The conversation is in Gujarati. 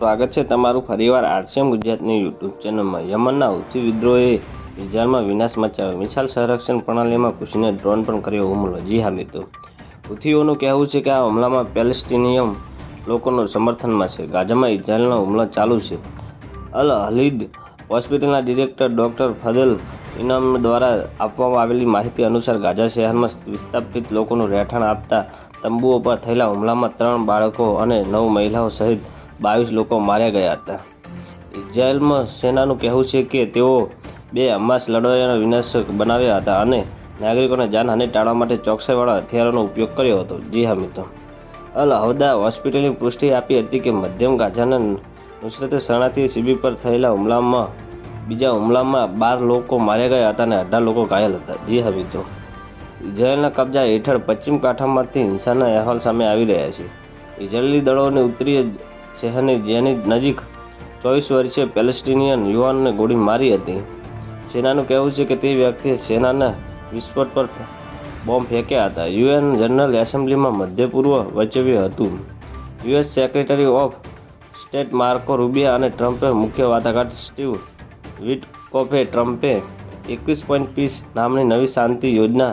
સ્વાગત છે તમારું ફરીવાર આરસીએમ ગુજરાતની યુટ્યુબ ચેનલમાં. યમનના ઉથી વિદ્રોહે ઇઝરાયલમાં વિનાશ મચાવ્યો. મિસાઇલ સંરક્ષણ પ્રણાલીમાં કુશીને ડ્રોન પણ કર્યો હુમલો. જી હા મિત્રો. હુથીઓનું કહેવું છે કે આ હુમલામાં પેલેસ્ટિનિયમ લોકોનું સમર્થનમાં છે. ગાઝામાં ઇઝરાયલનો હુમલો ચાલુ છે. અલ હલીદ હોસ્પિટલના ડિરેક્ટર ડૉક્ટર ફદેલ ઇનામ દ્વારા આપવામાં આવેલી માહિતી અનુસાર ગાઝા શહેરમાં વિસ્થાપિત લોકોનું રહેઠાણ આપતા તંબુઓ પર થયેલા હુમલામાં ત્રણ બાળકો અને નવ મહિલાઓ સહિત બાવીસ લોકો માર્યા ગયા હતા. ઇઝરાયલમાં સેનાનું કહેવું છે કે તેઓ બે હમાસ લડવાના વિનાશક બનાવ્યા હતા અને નાગરિકોને જાનહાનિ ટાળવા માટે ચોકસાઈવાળા હથિયારોનો ઉપયોગ કર્યો હતો. જી હા, મિત્રો. અલ હવદા હોસ્પિટલની પુષ્ટિ આપી હતી કે મધ્યમ ગાઝાના નુસરતે શરણાર્થી શિબિર પર થયેલા હુમલામાં, બીજા હુમલામાં બાર લોકો માર્યા ગયા હતા અને અઢાર લોકો ઘાયલ હતા. જી હા, મિત્રો. ઇઝરાયેલના કબજા હેઠળ પશ્ચિમ કાંઠામાંથી હિંસાના અહેવાલ સામે આવી રહ્યા છે. ઇઝરાયેલી દળોને ઉત્તરીય શહેરની જેની નજીક ચોવીસ વર્ષીય પેલેસ્ટિનિયન યુવાનને ગોળી મારી હતી. સેનાનું કહેવું છે કે તે વ્યક્તિએ સેનાના વિસ્ફોટ પર બોમ્બ ફેંક્યા હતા. યુએન જનરલ એસેમ્બલીમાં મધ્ય પૂર્વ વચવ્યું હતું. US secretary of state Marco Rubio અને ટ્રમ્પે મુખ્ય વાટાઘાટ સ્ટીવ વિટકોફે ટ્રમ્પે એકવીસ પોઈન્ટ પીસ નામની નવી શાંતિ યોજના